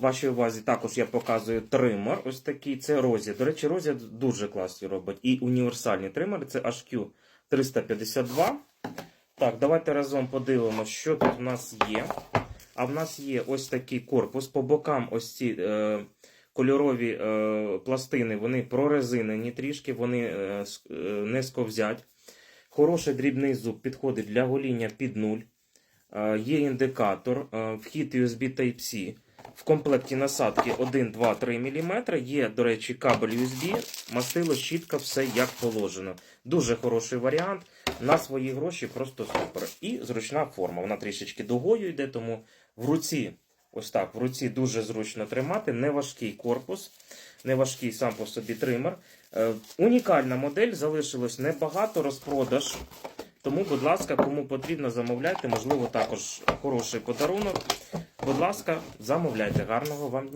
Вашій увазі також я показую тример. Ось такий. Це Розі. До речі, Розі дуже класні робить. І універсальні тримери це HQ 352. Так, давайте разом подивимося, що тут в нас є. А в нас є ось такий корпус. По бокам ось ці е, кольорові е, пластини, вони прорезинені трішки, вони е, не сковзять. Хороший дрібний зуб підходить для гоління під нуль. Е, Є індикатор, е, вхід USB Type-C. В комплекті насадки 1, 2, 3 мм. Є, до речі, кабель USB, мастило, щітка, все як положено. Дуже хороший варіант. На свої гроші просто супер. І зручна форма. Вона трішечки дугою йде, тому в руці, ось так, в руці дуже зручно тримати. Неважкий корпус, неважкий сам по собі тример. Е, унікальна модель, залишилось небагато розпродаж. Тому, будь ласка, кому потрібно, замовляйте. Можливо, також хороший подарунок. Будь ласка, замовляйте. Гарного вам.